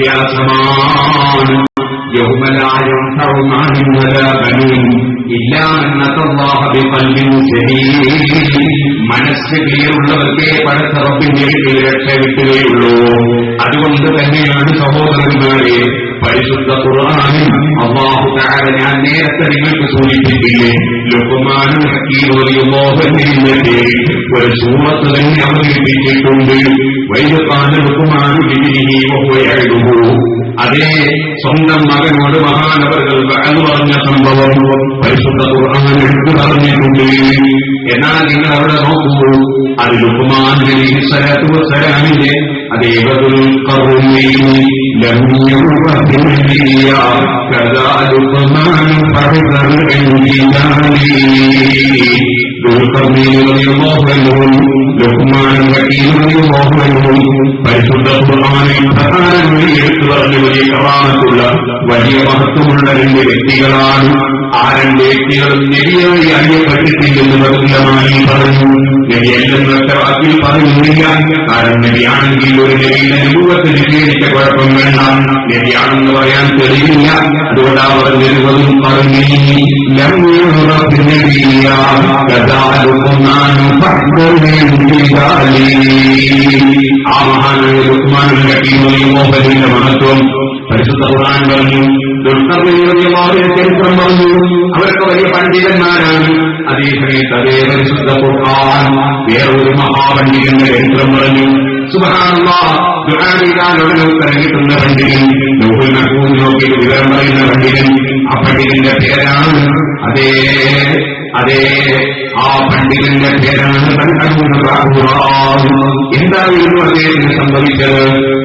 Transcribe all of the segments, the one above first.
വ്യത്യാസമാണ് യൗമലായം മനസ്സ് ക്ലിയറുള്ളവർക്കേ പടച്ച റബ്ബിന്റെ രക്ഷ കിട്ടുകയുള്ളൂ അതുകൊണ്ട് തന്നെയാണ് സഹോദരന്മാരെ പരിശുദ്ധ ഖുർആാനിൽ അള്ളാഹു ഞാൻ നേരത്തെ നിങ്ങൾക്ക് സൂചിപ്പിച്ചില്ലേ? ലഹുമാൻ ഹക്കീറിന്റെ പേരിൽ ഒരു സൂറത്ത് തന്നെ അവതരിപ്പിച്ചിട്ടുണ്ട്. വൈദത്താൻ ലഹുമാൻ വിജയിക്കുകയായിരുന്നു അതേ സ്വന്തം മകനോട് മഹാനവர்கள் പറഞ്ഞു പറഞ്ഞ സംഭവം പരിശുദ്ധ ഖുർആൻ എടുത്തു പറഞ്ഞിട്ടുണ്ട്. എന്നാൽ നിങ്ങൾ അവിടെ നോക്കുമ്പോൾ അത് ലുക്കുമാൻ നബി സ്വലാത്തു വസ്സലാമിന്റെ അതേവതുൽ ഇൻജിനാലി പരിശുദ്ധ ഖുർആനിൽ പ്രധാനമായി എടുത്തു പറഞ്ഞ വലിയ കറാമത്തുള്ള വലിയ മഹത്വമുള്ള രണ്ട് വ്യക്തികളാണ് ആ രണ്ട് വ്യക്തികളും ശരിയായി അറിയപ്പെട്ടിട്ടില്ലെന്ന് പറഞ്ഞു നെരിയല്ലെന്നൊക്കെ വാക്കിൽ പറയുന്നില്ല കാരണം നബിയാണെങ്കിൽ ഒരു നബിയുടെ അനുഭവത്തിൽ നിഷേധിച്ച കുഴപ്പം വേണ്ട നബിയാണെന്ന് പറയാൻ തെളിയില്ല അതുകൊണ്ട് അവർ നിരുവതും പറഞ്ഞു ആ മഹാനായ ലുക്മാനുൽ ഹക്കീമുൽ മോഹനിന്റെ മഹത്വം പരിശുദ്ധ ഖുർആൻ പറഞ്ഞു ദുർക്കർമ്മയുടെ ചരിത്രം പറഞ്ഞു അവരൊക്കെ വലിയ പണ്ഡിതന്മാരാണ്. അതേസമയത്ത് അതേ പരിശുദ്ധ ഖുർആൻ. വേറൊരു മഹാപണ്ഡിതന്റെ ചരിത്രം പറഞ്ഞു. സുഹാനുള്ള ഉത്തരം പണ്ഡിതൻ ലോഹിൽ നക്കൂന്ന് നോക്കി വിവരം പറയുന്ന പണ്ഡിതൻ. ആ പണ്ഡിതന്റെ പേരാണ് അതേ അതേ ആ പണ്ഡിതന്റെ പേരാണ് എന്തായിരുന്നു അദ്ദേഹത്തിന് സംഭവിച്ചത്?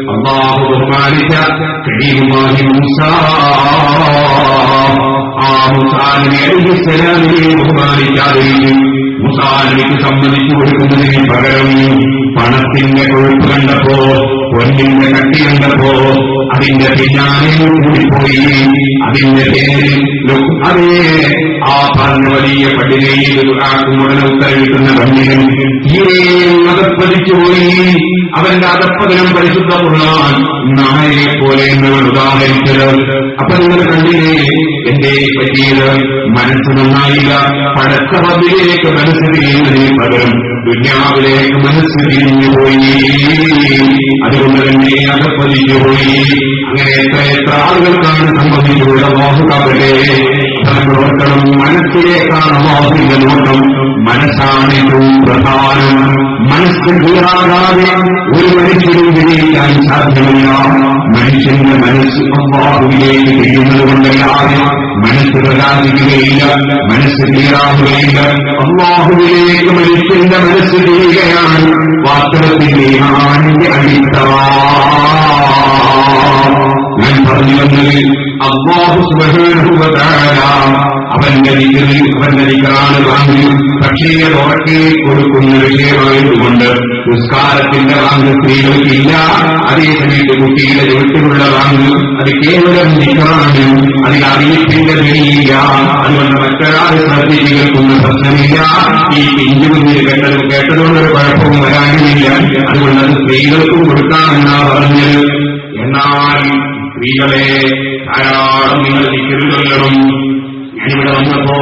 അള്ളാഹു ബഹുമാനിച്ച കഴിയുമായി മൂസ. ആ മുസാലിനെ അലിസ്ലാമിനെ ബഹുമാനിക്കാതെ മുസാലിക്ക് സമ്മതിച്ചു കൊടുക്കുന്നതിന് പകരം പണത്തിന്റെ കൊഴുപ്പ് കണ്ടപ്പോ പൊന്നിന്റെ കട്ടി കണ്ടപ്പോ അതിന്റെ പിന്നാലെ കൂടിപ്പോയി അതിന്റെ പേരിൽ അതേ ആ പറഞ്ഞ വലിയ പട്ടികയിൽ ഉടനെ ഉത്തരവിട്ടുന്ന പണ്ഡിതൻ തീരെ അതപ്പതിച്ചുപോയി അവന്റെ അതപ്പതനം പരിശുദ്ധ കൊള്ളാൻ നായയെ പോലെ എന്നവർ ഉദാഹരിച്ചത്. അപ്പൊ നിങ്ങൾ കണ്ടില്ലേ? എന്റെ പറ്റിയത് മനസ്സ് നന്നായില്ല. പടച്ച പതിലേക്ക് മനസ്സ് തിരിയുന്നതിന് പകരം ദുന്യാവിലേക്ക് മനസ്സ് തിരിഞ്ഞുപോയി അതുകൊണ്ട് തന്നെ അതപ്പതിച്ചു പോയി. അങ്ങനെ എത്ര എത്ര ആളുകൾക്കാണ് സംബന്ധിച്ചുള്ള മോഹക്കാവട്ടെ ഓർക്കണം മനസ്സിലേക്കാണ് മോഹിന്റെ നോട്ടം. മനസ്സാണ് ഏറ്റവും പ്രധാനം. മനസ്സ് കൂടാതെ ഒരു മനുഷ്യനും വിജയിക്കാൻ സാധ്യമല്ല. മനുഷ്യന്റെ മനസ്സ് അമ്പാവിലേക്ക് ചെയ്യുന്നത് കൊണ്ടല്ലാതെ മനസ്സ് പ്രകാശിക്കുകയില്ല മനസ്സ് തീരാവുകയില്ല അള്ളാഹുവിലേക്ക് മനുഷ്യന്റെ മനസ്സ് ചെയ്യുകയാണ് വാസ്തവത്തിന്റെ ആണിന്റെ അടിത്തറ. ഞാൻ പറഞ്ഞു വന്നത് അബ്ബാഹു സുബഹേനുഭവതാര അവന്റെ ദിക്കറിൽ അവന്റെ നികളാണ് വാങ്ങി. പക്ഷേ അത് കൊടുക്കുന്ന വിഷയമായതുകൊണ്ട് നിസ്കാരത്തിന്റെ വാങ്ങ് സ്ത്രീകൾക്കില്ല അതേസമയത്ത് കുട്ടിയുടെ ചുവട്ടിലുള്ള വാങ്ങ് അത് കേവലം ദിക്കറാണ് അതിൽ അറിയിപ്പിന്റെ വിലയില്ല. അതുകൊണ്ട് മറ്റൊരാൾ ശ്രദ്ധിച്ച് കേൾക്കുന്ന പ്രശ്നമില്ല. ഈ പിഞ്ചു കുഞ്ഞിൽ കേട്ടത് കേട്ടതുകൊണ്ടൊരു കുഴപ്പവും വരാനുമില്ല അതുകൊണ്ട് അത് സ്ത്രീകൾക്കും കൊടുക്കാമെന്നാ പറഞ്ഞത്. എന്നാൽ സ്ത്രീകളെ ധാരാളം നിങ്ങൾ നിൽക്കരുതല്ലണം ഞാനിവിടെ വന്നപ്പോ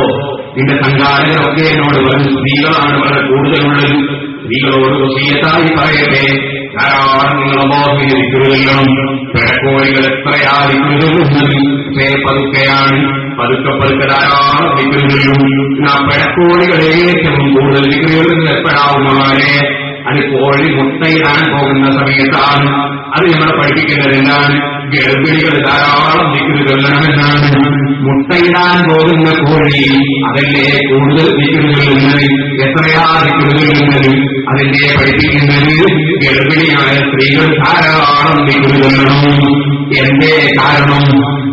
നിന്റെ സംഘാടകരൊക്കെ എന്നോട് പറഞ്ഞു സ്ത്രീകളാണ് വളരെ കൂടുതലുള്ളത്. സ്ത്രീകളോട് വസീയത്തായി പറയട്ടെ. ധാരാളം നിങ്ങൾ അബോധത്തിന് നിൽക്കരുതല്ലണം പിഴക്കോഴികൾ എത്രയാ പതുക്കെയാണ് പതുക്കെ പതുക്കെ ധാരാളം നിൽക്കുന്നുള്ളൂ ആ പിഴക്കോഴികളെ ഏറ്റവും കൂടുതൽ നിൽക്കുന്നത് എപ്പോഴാവുന്നവരെ അത് കോഴി മുട്ടയിടാൻ പോകുന്ന സമയത്താണ്. അത് നമ്മളെ പഠിപ്പിക്കുന്നത് എന്താണ് ഗർഭിണികൾ ധാരാളം നിൽക്കുന്നതെന്നാണ് മുട്ടയിടാൻ പോകുന്ന കോഴി അതല്ലേ കൂടുതൽ നിൽക്കുന്നതെന്നത് എത്രയാ നിൽക്കുന്നതെന്നത് അതിന്റെ പഠിപ്പിക്കുന്നത് ഗർഭിണിയായ സ്ത്രീകൾ ധാരാളം നിൽക്കുന്നതെന്നാണ് എന്റെ കാരണം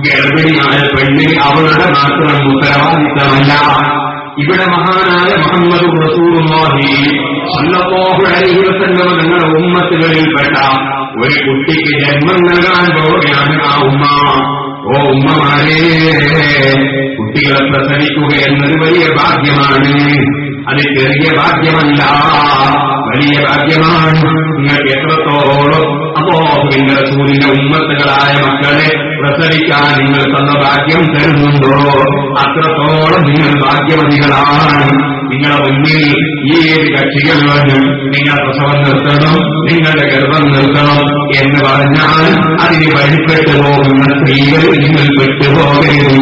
ഗർഭിണിയായ പെണ്ണിൽ അവളുടെ മാത്രം ഉത്തരവാദിത്തമല്ല ഇവിടെ മഹാനായ മുഹമ്മദ് റസൂലുള്ളാഹി വസല്ലം നിങ്ങളുടെ ഉമ്മത്തുകളിൽപ്പെട്ട ഒരു കുട്ടിക്ക് ജന്മം നൽകാൻ പോവുകയാണ് ആ ഉമ്മ. ഓ ഉമ്മമാരെ കുട്ടികളെ പ്രസവിക്കുക എന്നത് വലിയ ഭാഗ്യമാണ്. അത് ചെറിയ ഭാഗ്യമല്ല വലിയ ഭാഗ്യമാണ്. നിങ്ങൾക്ക് എത്രത്തോളം അപ്പോ അബോഹുവിന്റെ സൂര്യന്റെ ഉമ്മത്തുകളായ മക്കളെ പ്രസവിക്കാൻ നിങ്ങൾ തന്ന ഭാഗ്യം തരുന്നുണ്ടോ? അത്രത്തോളം നിങ്ങൾ ഭാഗ്യവതികളാണ്. നിങ്ങളെ മുന്നിൽ ഈ ഏത് കക്ഷികൾ നിങ്ങൾ പ്രസവം നിർത്തണം നിങ്ങളുടെ ഗർഭം നിർത്തണം എന്ന് പറഞ്ഞാൽ അതിന് വഴിപ്പെട്ടു പോകുന്ന സ്ത്രീകൾ നിങ്ങൾ പെട്ടുപോകരുത്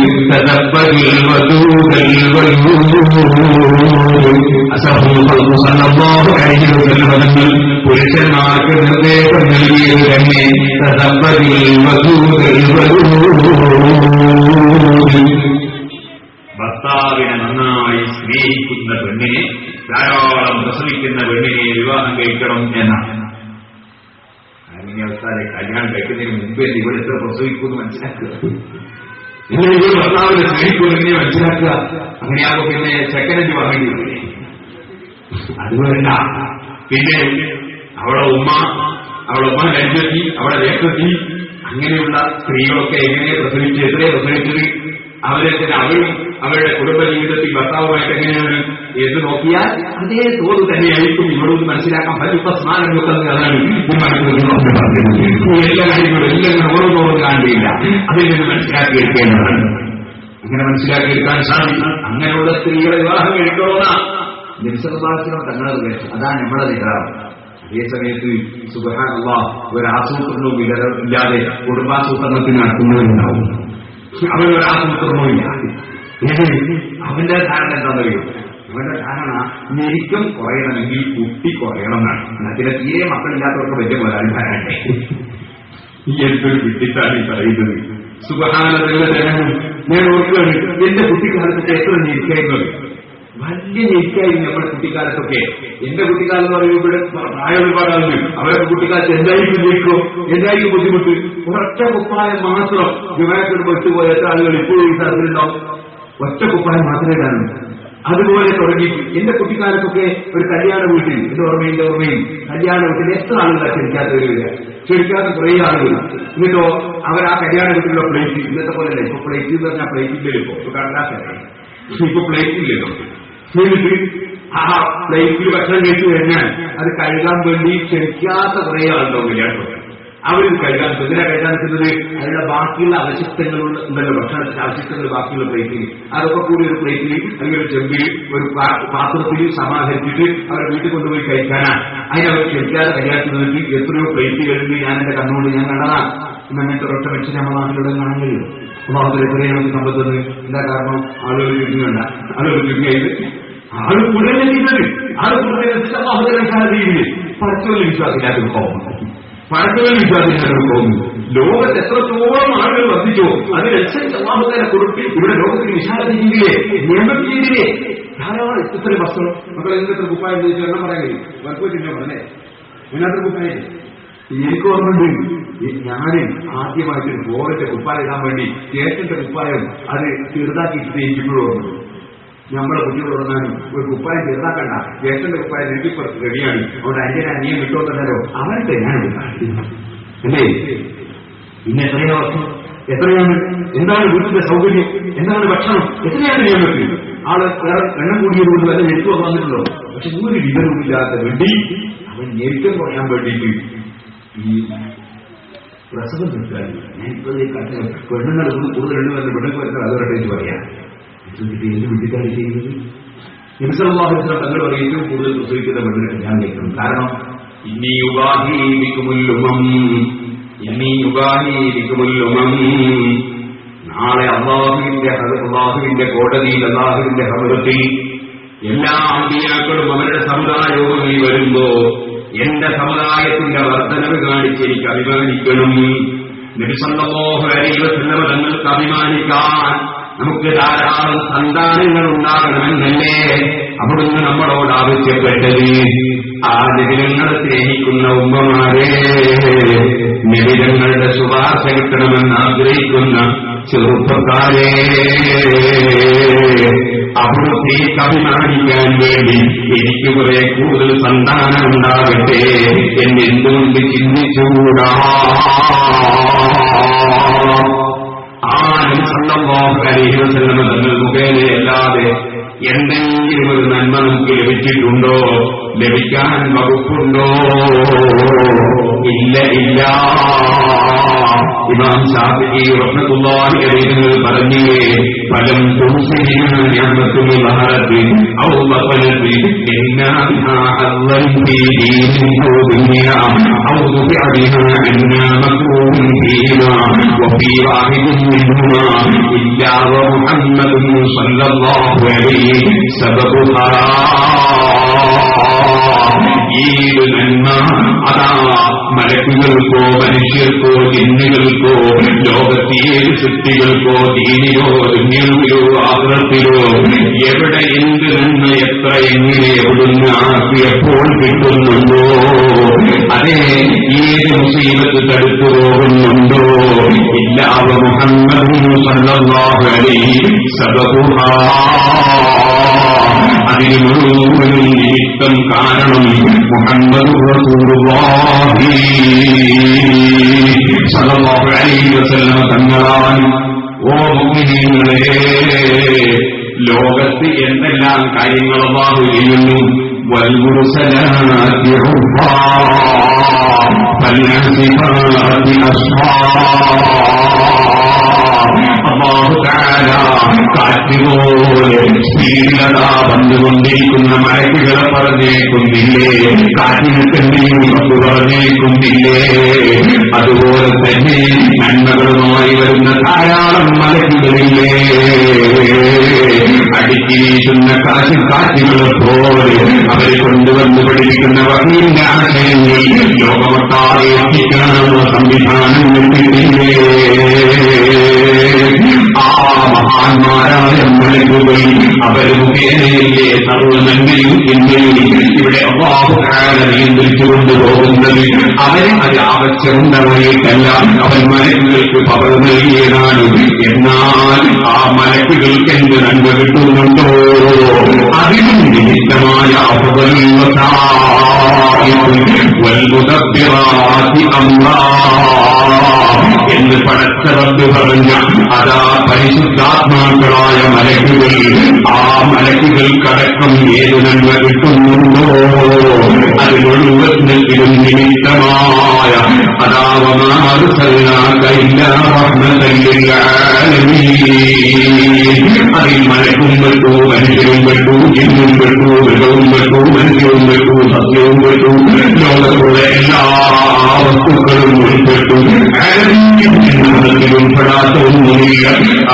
അസഹോഹങ്ങൾ പുരുഷന്മാർക്ക് നിർദ്ദേശം നൽകിയത് തന്നെ തദബ്ബരിൽ വധൂകൽ ഭർത്താവിനെ നന്നായി സ്നേഹിക്കുന്ന പെണ്ണിനെ ധാരാളം പ്രസവിക്കുന്ന പെണ്ണിനെ വിവാഹം കഴിക്കണം എന്നാണ്. അങ്ങനെ അവസാനം കല്യാണം കഴിക്കുന്നതിന് മുമ്പേ ഇവിടെ എത്ര പ്രസവിക്കുമെന്ന് മനസ്സിലാക്കുക. നിങ്ങൾ ഈ ഭർത്താവിനെ സ്നേഹിക്കുമെന്നെ മനസ്സിലാക്കുക? അങ്ങനെയാകും പിന്നെ സെക്കൻഡ് വാങ്ങേണ്ടി അതുകൊണ്ട പിന്നെ അവളെ ഉമ്മ അവളെ ഉമ്മ രഞ്ജത്തി അവളെ രേഖത്തി അങ്ങനെയുള്ള സ്ത്രീകളൊക്കെ എങ്ങനെ പ്രസവിച്ചു എത്രയെ പ്രസവിച്ചത്? അവരെ തന്നെ അവരും അവരുടെ കുടുംബ ജീവിതത്തിൽ ഭർത്താവുമായിട്ട് എങ്ങനെയാണ് എന്ന് നോക്കിയാൽ അതേ തോത് തന്നെയായിരിക്കും ഇവരോട് മനസ്സിലാക്കാൻ പറ്റും സ്മാരം വെക്കുന്നത് അതാണ് എല്ലാ കാര്യങ്ങളും എല്ലാം ഓരോന്നോറും കാണുകയില്ല. അതിൽ നിന്ന് മനസ്സിലാക്കിയെടുക്കേണ്ടതാണ്. അങ്ങനെ മനസ്സിലാക്കിയെടുക്കാൻ സാധിക്കും. അങ്ങനെയുള്ള സ്ത്രീകളെ വിവാഹം എടുക്കണമെന്ന നിമിഷഭാഷണം തങ്ങളുടെ വേഷം അതാണ് നമ്മുടെ നിഗ്രഹം അതേ സമയത്ത് സുബഹാനുള്ള ഒരു ആസൂത്രണവും ഇല്ല- ഇല്ലാതെ കുടുംബാസൂത്രണത്തിന് നടത്തുന്നവരുണ്ടാവും അവരൊരാസൂത്രണവും ഇല്ല? അവന്റെ ധാരണ എന്താണെന്നറിയോ? അവന്റെ ധാരണ ഞെരുക്കം കുറയണമെങ്കിൽ കുട്ടി കുറയണം എന്നാണ്. എന്നാൽ ചില തീരെ മക്കളില്ലാത്തവർക്ക് വലിയ മുതലാളിമാരാട്ടെ ഈ എന്തൊരു വിട്ടിട്ടാണ് ഈ പറയുന്നത്. സുബഹാനതയുടെ ജനനം ഞാൻ ഓർക്കുകയാണ് എന്റെ കുട്ടിക്കാലത്തൊക്കെ എത്ര ഞെരിക്കായിരുന്നു വലിയ ഞെരിക്കായിരുന്നു നമ്മുടെ കുട്ടിക്കാലത്തൊക്കെ. എന്റെ കുട്ടിക്കാലം എന്ന് പറയുമ്പോൾ ഇവിടെ പ്രായം ഒരുപാടാണ്. അവരുടെ കുട്ടിക്കാലത്ത് എന്തായിരിക്കും ഞെരുക്കോ എന്തായിരിക്കും ബുദ്ധിമുട്ട്? ഒരൊറ്റ കുപ്പായം മാത്രം വിവാഹത്തിൽ വിട്ടുപോയ എത്ര ആളുകൾ ഇപ്പോഴും ഈ സ്ഥലത്തിലുണ്ടാവും? ഒറ്റ കുപ്പായം മാത്രമേ കാണൂ അതുപോലെ തുടങ്ങി. എന്റെ കുട്ടിക്കാലത്തൊക്കെ ഒരു കല്യാണ വീട്ടിൽ എന്റെ ഓർമ്മയിൽ എന്റെ ഓർമ്മയിൽ കല്യാണ വീട്ടിൽ എത്ര ആളുകളാണ് ക്ഷണിക്കാത്തവരില്ല ക്ഷണിക്കാത്ത കുറേ ആളുകൾ എന്നിട്ടോ അവർ ആ കല്യാണ വീട്ടിലുള്ള പ്ലേറ്റ് ഇന്നത്തെ പോലെ അല്ല ഇപ്പൊ പ്ലേറ്റ് എന്ന് പറഞ്ഞാൽ പ്ലേറ്റിന്റെ ഇപ്പോ? ഇപ്പൊ കടലാസല്ലേ ഇപ്പൊ പ്ലേറ്റ് ഇല്ലല്ലോ എന്നിട്ട് ആ പ്ലേറ്റിൽ ഭക്ഷണം കഴിച്ചു കഴിഞ്ഞാൽ അത് കഴുകാൻ വേണ്ടി ക്ഷണിക്കാത്ത കുറേ ആളുണ്ടാവും കല്യാണം അവരിത് കഴുകാൻ എന്തിനാ കഴുകാൻ നിൽക്കുന്നത് അതിന്റെ ബാക്കിയുള്ള അവശിഷ്ടങ്ങളുണ്ട് ഉണ്ടല്ലോ ഭക്ഷണത്തിന്റെ അവശിഷ്ടങ്ങൾ ബാക്കിയുള്ള പ്ലേറ്റിൽ അതൊക്കെ കൂടി ഒരു പ്ലേറ്റിൽ അല്ലെങ്കിൽ ഒരു ചെമ്പിൽ ഒരു പാത്രത്തിൽ സമാഹരിച്ചിട്ട് അവരെ വീട്ടിൽ കൊണ്ടുപോയി കഴിക്കാനാണ് അതിനവർ ക്ഷണിക്കാതെ കല്യാണത്തിന് വേണ്ടി എത്രയോ പ്ലേറ്റ് കഴിഞ്ഞ് ഞാൻ എന്റെ കണ്ണുകൊണ്ട് ഞാൻ കണ്ടതാ. ഇന്ന് അങ്ങനത്തെ ഒരൊറ്റ മനുഷ്യൻ നമ്മുടെ നാട്ടിലൂടെ കാണാൻ കഴിയും അവർ എത്രയാണ് നമുക്ക് സമ്പത്തത് എന്താ കാരണം? ആളുകൾ ചുരുങ്ങണ്ട ആളുകൾ ചുരുങ്ങിയത് ആൾ കൂടുതൽ ആൾ ആൾ കൂടുതൽ അള്ളാഹുദരക്കാരില്ലേ പരസ്പരം വിശ്വാസമില്ലാത്തൊരു പോകും പരസ്പരം വിശ്വാസിക്കാനും തോന്നുന്നു. ലോകത്ത് എത്രത്തോളം ആളുകൾ വർദ്ധിച്ചോ അതിനനുസരിച്ച് അള്ളാഹുദാരെ കൊടുത്തി ഇവിടെ ലോകത്തിന് വിശാലത ചെയ്തില്ലേ നിയമം ചെയ്തില്ലേ ധാരാളം ഇത്ര വസ്ത്രം മക്കൾ എന്തെത്ര കുപ്പായം ചോദിച്ചു എണ്ണം പറയാൻ കഴിയും. വർക്കോച്ചിട്ടോ പറഞ്ഞേ ഇതിനകത്ത് കുപ്പായം എനിക്ക് ഓർമ്മയുണ്ട്. ഞാൻ ആദ്യമായിട്ട് ബോറിന്റെ കുപ്പായം ഇടാൻ വേണ്ടി ചേട്ടന്റെ കുപ്പായം അത് ചെറുതാക്കി എനിക്കിപ്പോഴും ഓർമ്മയുണ്ട്. നമ്മളെ പറഞ്ഞാലും ഒരു കുപ്പായം ചെറുതാക്കണ്ട. ജേഷന്റെ കുപ്പായം നെറ്റിപ്പുറത്ത് കഴിയാണ് അവിടെ അന്യ അനിയം വിട്ടോന്നല്ലോ അവരെ ഞാൻ അല്ലേ? പിന്നെ എത്രയോ എത്രയാണ്? എന്താണ് വീട്ടിന്റെ സൗകര്യം? എന്താണ് ഭക്ഷണം? എത്രയാണ് ഞാൻ വെക്കുന്നത് ആൾ വേറെ എണ്ണം കൂടിയത് കൊണ്ട് വല്ല ഞെരുക്കം വന്നിട്ടുള്ളൂ പക്ഷെ ഒരു വിവരവുമില്ലാത്ത വേണ്ടി അവൻ ഞെരുക്കം കുറയാൻ വേണ്ടിയിട്ട് ഈ പ്രസവം നിൽക്കാൻ ഞാൻ ഇപ്പോഴത്തെ കാട്ടിൽ പെണ്ണുങ്ങൾ കൂടുതൽ എണ്ണു വരുന്ന പെണ്ണുങ്ങൾ വരുന്ന അതോടെ പറയാം. എന്നിട്ട് എന്ത് വീട്ടിലാണ് ചെയ്യുന്നത് നിമിഷമാഹുസ്ലം തങ്ങൾ പറയും ഏറ്റവും കൂടുതൽ പ്രസവിക്കുന്ന പെണ്ണിനെ ഞാൻ കേൾക്കണം കാരണം ഇനി ഉപാധീപിക്കുമുല്ലുമം ഇനി ഉപാധീപിക്കുമുല്ലുമം നാളെ അള്ളാഹുവിന്റെ അള്ളാഹുവിന്റെ കോടതിയിൽ അള്ളാഹുവിന്റെ ഹമൃത്തിൽ എല്ലാ അമ്പിയാക്കളും അവരുടെ സമുദായവും ഈ വരുമ്പോ എന്റെ സമുദായത്തിന്റെ വർധനവ് കാണിച്ച് എനിക്ക് അഭിമാനിക്കണം വസല്ലമ തങ്ങൾക്ക് അഭിമാനിക്കാൻ നമുക്ക് ധാരാളം സന്താനങ്ങൾ ഉണ്ടാകണമെന്നല്ലേ അവിടുന്ന് നമ്മളോട് ആവശ്യപ്പെട്ടത്. ആ നിബിധങ്ങളെ സ്നേഹിക്കുന്ന ഉമ്മമാരെ നിബിലങ്ങളുടെ ശുപാർശ കിട്ടണമെന്ന് ആഗ്രഹിക്കുന്ന ചെറുപ്പക്കാരെ അവിടുത്തേക്ക് അഭിമാനിക്കാൻ വേണ്ടി എനിക്ക് കുറെ കൂടുതൽ സന്താനം ഉണ്ടാകട്ടെ എന്നെന്തുകൊണ്ട് ചിന്തിച്ചുകൂടാ? തങ്ങൾ മുഖേനയല്ലാതെ എന്തെങ്കിലും ഒരു നന്മ നമുക്ക് ലഭിച്ചിട്ടുണ്ടോ? ലഭിക്കാൻ വകുപ്പുണ്ടോ ഇല്ല ഇല്ല. ഇമാം ഷാഫി റഹ്മത്തുള്ളാഹി അലൈഹി പറഞ്ഞേ ഫലം തുംസിഹിന നിഅമത്തുൽ ബഹറത്തി ഔ ബഖലത്തി ഇന്നാ ബിഹാ ഹദ്ദൻ ഫീ ദീനിൻ ഔ ദുനിയ ഔ ദുഫിഅ ബിഹാ അന്നാ മക്രൂഹൻ ഫീഹാ വഫീ വാഹിദിൻ മിൻഹുമാ ഇല്ലാ വമുഹമ്മദുൻ സല്ലല്ലാഹു അലൈഹി സബബുഹാ നന്മ അതാ മലക്കുകൾക്കോ മനുഷ്യർക്കോ ജിന്നുകൾക്കോ ലോകത്തെ ഏത് സൃഷ്ടികൾക്കോ ദീനിലോ ദുന്യവിലോ ആഗ്രഹത്തിലോ എവിടെ എന്ത് നന്മ എത്ര എങ്ങനെ എവിടുന്ന് എപ്പോൾ കിട്ടുന്നുണ്ടോ അതെ ഏത് മുസീബത്ത് തടുത്തു പോകുന്നുണ്ടോ ഇല്ലാവ മുഹമ്മദ് അലൈഹി സബബുഹാ അതിന് മുഴുവനും നിമിത്തം കാരണം മുഹമ്മദ് റസൂലുള്ളാഹി സ്വല്ലല്ലാഹു അലൈഹി വസല്ലം തങ്ങളാണ് ഓ മുഅ്മിനീങ്ങളെ ലോകത്ത് എന്തെല്ലാം കാര്യങ്ങൾ അല്ലാഹു ചെയ്യുന്നു والمرسلات عرفا فالعاصفات أسرا കാറ്റുപോലെ സ്പീഡിലതാ വന്നുകൊണ്ടിരിക്കുന്ന മഴക്കുകളെ പറഞ്ഞേക്കുന്നില്ലേ? കാറ്റിന് തന്നെയും പറഞ്ഞേക്കുന്നില്ലേ? അതുപോലെ തന്നെ നന്മകളുമായി വരുന്ന ധാരാളം മലക്കുകളില്ലേ? അടുക്കി വീശുന്ന കാറ്റ് കാറ്റുകളെ പോലെ അവരെ കൊണ്ടുവന്ന് പഠിപ്പിക്കുന്ന വകീലിന്റെ ആശയങ്ങൾ ലോകമൊട്ടാതെ എത്തിക്കാനുള്ള സംവിധാനം കിട്ടിയില്ലേ ആ മഹാന്മാരായ മലക്കുകൾ അവർ മുഖേനയിലെ സർവ നന്മയും തിന്മയും ഇവിടെ അള്ളാഹുകാരെ നിയന്ത്രിച്ചു കൊണ്ടുപോകുന്നത് അവരെ അത് ആവശ്യമുണ്ടവരെയല്ല അവൻ മലക്കുകൾക്ക് പവർ നൽകിയതാണ് എന്നാൽ ആ മലക്കുകൾക്ക് എന്ത് നന്മ കിട്ടുന്നുണ്ടോ അതിനും നിമിത്തമായ വൽമുദബ്ബിറാത്തി എന്ന് പടച്ചറബ് പറഞ്ഞ അതാ പരിശുദ്ധാത്മാക്കളായ മലക്കുകൾ. ആ മലക്കുകൾക്കടക്കം ഏത് നന്മ കിട്ടുന്നുണ്ടോ? അത് മുഴുവത്തിനും നിമിത്തമായ അതിൽ മലക്കും പെട്ടു മനുഷ്യരും പെട്ടു ജിന്നും പെട്ടു മൃഗവും പെട്ടു മനുഷ്യവും പെട്ടു സത്യവും പെട്ടു ലോകത്തുള്ള എല്ലാ വസ്തുക്കളും ഉൾപ്പെട്ടു ആലമീയത്തിൽ ഉൾപ്പെടാത്ത ഒന്നുമില്ല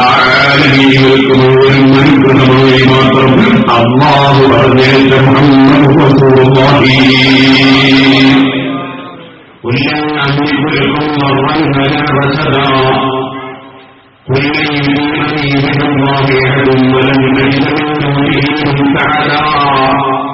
ആലമീയങ്ങൾക്ക് മുഴുവൻ അനുഗ്രഹമായി മാത്രം അള്ളാഹു പറഞ്ഞേറ്റ മുഹമ്മദ് റസൂലുള്ളാഹി قل لا أملك لكم ضرا ولا رشدا قل من يجيبني من الله أحد ولم يجد من دونه مبتعدا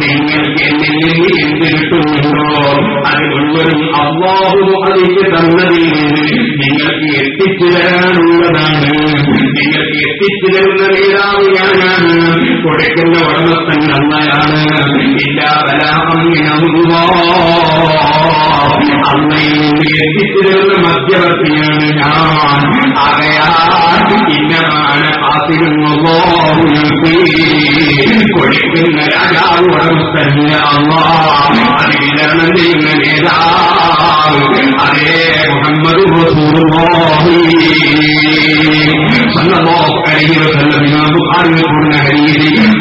നിങ്ങൾക്ക് എന്നിൽ നിന്ന് എന്ത് കിട്ടുന്നുണ്ടോ അത് മുഴുവനും അള്ളാഹു അതിന്റെ തന്നതിൽ നിന്ന് നിങ്ങൾക്ക് എത്തിച്ചു തരാനുള്ളതാണ് നിങ്ങൾക്ക് എത്തിച്ചു തരുന്ന നേതാവ് ഞാനാണ് കൊടുക്കുന്ന വർണത്തൻ അമ്മയാണ് ഇല്ല അമ്മയിൽ നിന്ന് എത്തിച്ചു തരുന്ന മധ്യവർത്തിയാണ് ഞാൻ ആകയാൽ ഇന്നമാണ് കൊടുക്കുന്ന രാജാവ് അത് വിതരണം ചെയ്യുന്ന നേതാവ്. അതേ മുഹമ്മദ്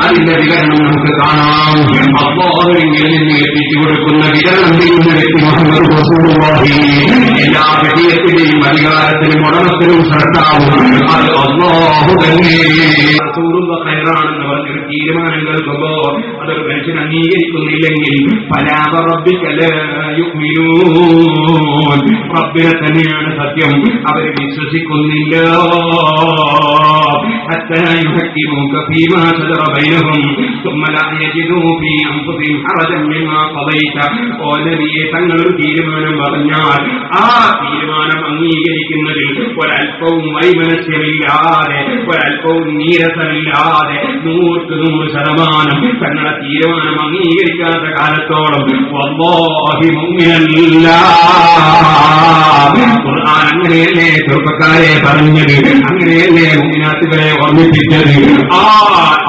അതിന്റെ വിവരണം നമുക്ക് കാണാം. അള്ളാഹുവിൽ നിന്ന് എത്തിച്ചു കൊടുക്കുന്ന വിതരണം ചെയ്യുന്ന വ്യക്തി മുഹമ്മദ് റസൂലുള്ളാഹി. എല്ലാ വിഷയത്തിന്റെയും അധികാരത്തിനും ഉടമത്തിനും ശ്രദ്ധാവും അത് അള്ളാഹു തന്നെ. ഏതാണെന്ന് പറഞ്ഞൊരു തീരുമാനങ്ങൾ കേൾക്കുമ്പോ അതൊരു മനുഷ്യൻ അംഗീകരിക്കുന്നില്ലെങ്കിൽ റബ്ബിനെ തന്നെയാണ് സത്യം. അവർ വിശ്വസിക്കുന്നില്ല. തങ്ങളൊരു തീരുമാനം പറഞ്ഞാൽ ആ തീരുമാനം അംഗീകരിക്കുന്നതിൽ ഒരല്പവും വൈമനസ്യമില്ലാതെ ഒരല്പവും നീരസമില്ലാതെ നൂർക്ക് നൂറ് ശതമാനം തങ്ങളെ തീരുമാനം അംഗീകരിക്കാത്ത കാലത്തോളം അങ്ങനെയല്ലേ ചെറുപ്പക്കാരെ പറഞ്ഞത്? അങ്ങനെയല്ലേ മുഗ്നാത്തുകളെ ഓർമ്മിപ്പിച്ചത്? ആ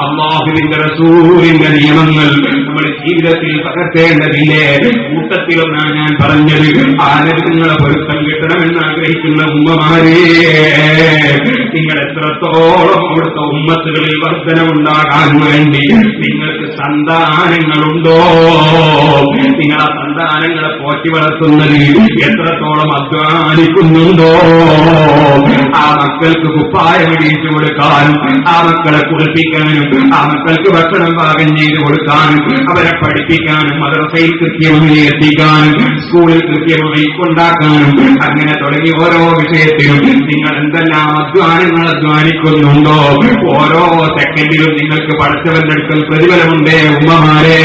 അള്ളാഹുവിന്റെ റസൂലിന്റെ നിയമങ്ങൾ നമ്മുടെ ജീവിതത്തിൽ പകർത്തേണ്ടതില്ലേ? കൂട്ടത്തിലൊന്നാണ് ഞാൻ പറഞ്ഞത്. ആനന്ദങ്ങളെ പൊരുത്തം കിട്ടണമെന്ന് ആഗ്രഹിക്കുന്ന ഉമ്മമാരെ. നിങ്ങൾ എത്രത്തോളം അവിടുത്തെ ഉമ്മത്തുകളിൽ വർധനമുണ്ടാകാൻ വേണ്ടി നിങ്ങൾക്ക് സന്താനങ്ങളുണ്ടോ? നിങ്ങൾ ആ സന്താനങ്ങളെ പോറ്റി വളർത്തുന്നത് എത്രത്തോളം അധ്വാനിക്കുന്നുണ്ടോ? ആ മക്കൾക്ക് കുപ്പായം ഇടിച്ചു കൊടുക്കാനും ആ മക്കളെ കുളിപ്പിക്കാനും ആ മക്കൾക്ക് ഭക്ഷണം പാകം ചെയ്ത് കൊടുക്കാനും അവരെ പഠിപ്പിക്കാനും മദ്രസയിൽ കൃത്യമായി എത്തിക്കാനും സ്കൂളിൽ കൃത്യമായി കൊണ്ടാക്കാനും അങ്ങനെ തുടങ്ങി ഓരോ വിഷയത്തിലും നിങ്ങൾ എന്തെല്ലാം അധ്വാനങ്ങൾ അധ്വാനിക്കുന്നുണ്ടോ? ഓരോ സെക്കൻഡിലും നിങ്ങൾക്ക് പഠിച്ചവന്റെ അടുക്കൽ പ്രതിഫലമുണ്ടേ ഉമ്മമാരെ.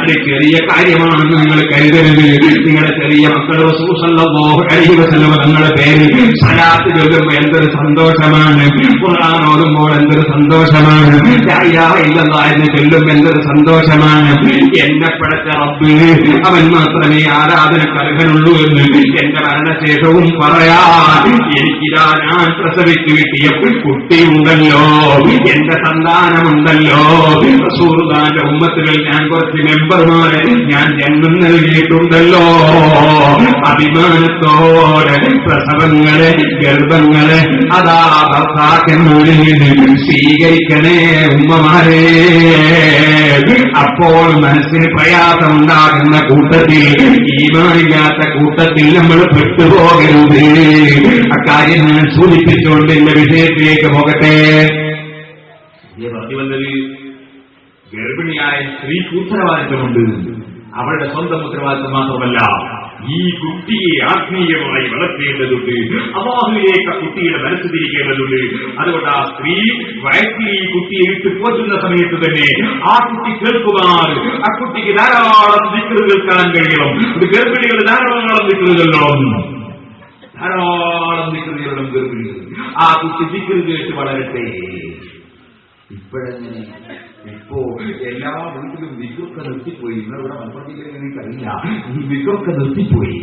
അത് ചെറിയ കാര്യമാണെന്ന് നിങ്ങൾ കരുതരുത്. നിങ്ങളുടെ ചെറിയ മക്കൾ കഴിവസല്ലമ നിങ്ങളുടെ പേര് സലാത്ത് ചൊല്ലുമ്പോൾ എന്തൊരു സന്തോഷമാണ്. ഖുർആൻ ഓടുമ്പോൾ എന്തൊരു സന്തോഷമാണ്. ഇല്ലെന്നായിരുന്നു ചൊല്ലുമ്പോൾ എന്തൊരു സന്തോഷമാണ്. എന്നെ പടച്ച റബ്ബ് അവൻ മാത്രമേ ആരാധന അർഹനുള്ളൂ എന്ന് എന്റെ മരണശേഷവും പറയാ. എനിക്കിതാ ഞാൻ പ്രസവിച്ചു കിട്ടിയ കുട്ടിയുണ്ടല്ലോ. എന്റെ സന്താനമുണ്ടല്ലോ. റസൂർദാന്റെ ഉമ്മത്തുകൾ ഞാൻ കുറച്ച് മെമ്പർമാരെ ഞാൻ ജന്മം നൽകിയിട്ടുണ്ടല്ലോ. അഭിമാനത്തോടെ പ്രസവങ്ങളെ ഗർഭങ്ങളെ അതാ ഭർത്താക്കന്മാരെ സ്വീകരിക്കണേ ഉമ്മമാരെ. അപ്പോൾ മനസ്സിന് പ്രയാസമുണ്ടാകുന്ന കൂട്ടത്തിൽ ഈമാനില്ലാത്ത കൂട്ടത്തിൽ നമ്മൾ പെട്ടുപോകരുത്. അക്കാര്യം സൂചിപ്പിച്ചുകൊണ്ട് എന്റെ വിഷയത്തിലേക്ക് പോകട്ടെ. വന്നത് ഗർഭിണിയായ സ്ത്രീക്ക് ഉത്തരവാദിത്തമുണ്ട് അവളുടെ സ്വന്തം ഉത്തരവാദിത്തം മാത്രമല്ല ഈ കുട്ടിയെ ആത്മീയമായി വളർത്തേണ്ടതുണ്ട്. അവാഹുലേക്ക് ആ കുട്ടിയുടെ മനസ്സ് തിരിക്കേണ്ടതുണ്ട്. അതുകൊണ്ട് ആ സ്ത്രീ വയറ്റിൽ ഈ കുട്ടിയെ വിട്ടു പോറ്റുന്ന സമയത്ത് തന്നെ ആ കുട്ടി കേൾക്കുവാൻ ആ കുട്ടിക്ക് ധാരാളം ദിക്കറ് കേൾക്കാൻ കഴിയണം. ഇത് ഗർഭിണികൾ ധാരാളം ദിക്കറ് ധാരാളം ദിക്കറുകളും ഗർഭിണികൾ ആ കുട്ടി വിക്രി കേട്ട് വളരട്ടെ. ഇപ്പോഴെങ്ങനെ? ഇപ്പോ എല്ലാ വീട്ടിലും വിക്രൊക്കെ നിർത്തിപ്പോയി. ഇന്നിവിടെ മലപ്പുറത്തേക്ക് എനിക്കറിയില്ല ഈ നിർത്തിപ്പോയി. നിർത്തിപ്പോയി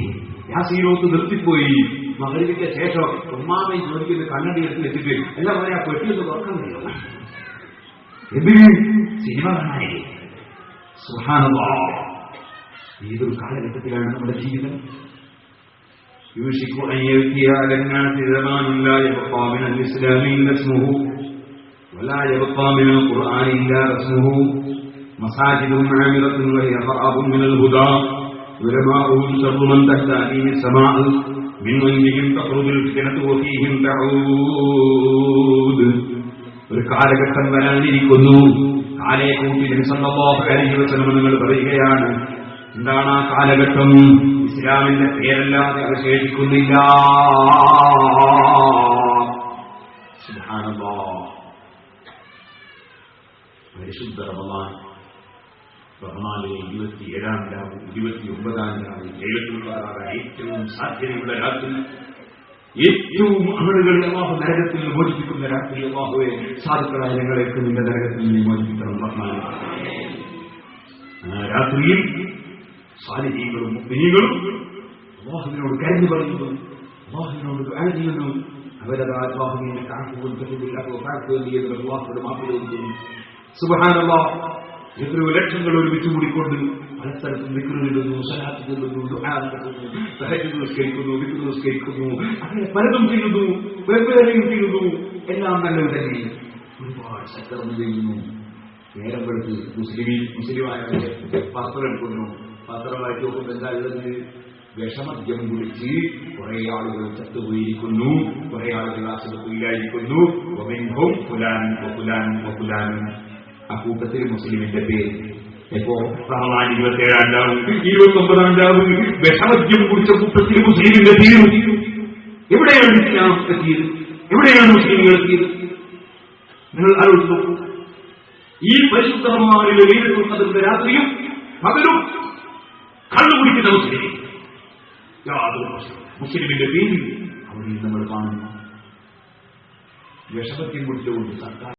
യാസീനോത്ത് നിർത്തിപ്പോയി. മകരിവിന്റെ ശേഷം ഉമ്മാമയും ജോലിക്കുന്ന കണ്ണടി എടുത്ത് വെച്ചിട്ട് എല്ലാം പറയാ പെട്ടിയൊന്ന് തുറക്കുന്നില്ല എന്തിന് സിനിമ കാണാനേ സുഹാനുഭാവം ഏതൊരു കാലഘട്ടത്തിലാണ് നമ്മുടെ ജീവിതം? يوشك أن يأتي على الناس زمان لا يبقى من الإسلام إلا اسمه ولا يبقى من القرآن إلا رسمه مساجد عامرة وهي خراب من الهدى علماؤهم شر من تهتأتيه السماء من وجههم تخرج الفتنة وفيهم تعود ഒരു കാലഘട്ടം വരാനിരിക്കുന്നു കാലയെ കൂട്ടി നബിസല്ലാഹു അലൈഹി വസല്ലം നിങ്ങൾ പറയുകയാണ് എന്താണ് ആ കാലഘട്ടം ഇസ്ലാമിന്റെ പേരല്ലാതെ അവശേഷിക്കുന്നില്ല പരിശുദ്ധ റമദാൻ. റമദാനിലെ ഇരുപത്തി ഏഴാം രാവ് ഇരുപത്തി ഒമ്പതാം രാവ് ഏഴത്തുള്ളതാണ് ഏറ്റവും സാധ്യതയുള്ള രാത്രി. ഏറ്റവും ആളുകളുടെ അള്ളാഹു നരകത്തിൽ മോചിപ്പിക്കുന്ന രാത്രി അള്ളാഹുവെ. സാധുക്കളായ ഞങ്ങളെ നിന്റെ നരകത്തിൽ മോചിപ്പിക്കണം റഹ്മാൻ ആ രാത്രിയിൽ സാലിഹീകളും മുഗ്നീകളും അള്ളാഹുവിനോട് കരഞ്ഞു പറയുന്നു. അള്ളാഹുവിനോട് കഴിഞ്ഞു അവരത് അള്ളാഹുവിനെ കാക്കുവും കാക്കുകയും അള്ളാഹുയുടെ മാറ്റുകയും ചെയ്യും സുബഹാനല്ലാ എത്രയോ ലക്ഷങ്ങൾ ഒരുമിച്ച് കൂടിക്കൊണ്ട് പല സ്ഥലത്തും വിക്രുന്നിടുന്നു സലാത്ത് തഹജ്ജുദ് നിസ്കരിക്കുന്നു വിക്രു നിസ്കരിക്കുന്നു അങ്ങനെ പലതും ചെയ്യുന്നു വെവ്വേറെയും ചെയ്യുന്നു. എല്ലാം നല്ലത് തന്നെ ഒരുപാട് ശക്തം ചെയ്യുന്നു. നേരം പെടുത്ത് മുസ്ലിം മുസ്ലിമായ പത്രം എടുക്കുന്നു. പത്രം വായിച്ചു നോക്കുമ്പോൾ എന്താ എഴുതുന്നത് വിഷമദ്യം കുടിച്ച് കുറെ ആളുകൾ ചത്തുപോയിരിക്കുന്നു. കുറെ ആളുകൾ ആശുപത്രിയിലായിരിക്കുന്നു. ഒമിൻഹും പുലാൻ പുലാൻ ഫുലാൻ ആ കൂട്ടത്തിൽ മുസ്ലിമിന്റെ പേര്. ഇപ്പോ റമദാൻ ഇരുപത്തേഴാം രാവ് ഇരുപത്തി ഒമ്പതാം രാവ് വിഷമദ്യം കുടിച്ച കൂട്ടത്തിൽ മുസ്ലിമിന്റെ പേര്. എവിടെയാണ് ഇസ്ലാം എത്തിയത്? എവിടെയാണ് മുസ്ലിങ്ങൾ എത്തിയത്? നിങ്ങൾ ആലോചിച്ചു ഈ പരിശുദ്ധമാരിലെ വീട് കൊടുത്തതിന്റെ രാത്രിയും പകലും കണ്ണുപിടിക്കുന്ന മുസ്ലിം യാതൊരു പ്രശ്നവും മുസ്ലിമിന്റെ പേരിൽ അവിടെ നമ്മൾ കാണുന്നു വിഷമത്തിൽ കുടിച്ചുകൊണ്ട് സർക്കാർ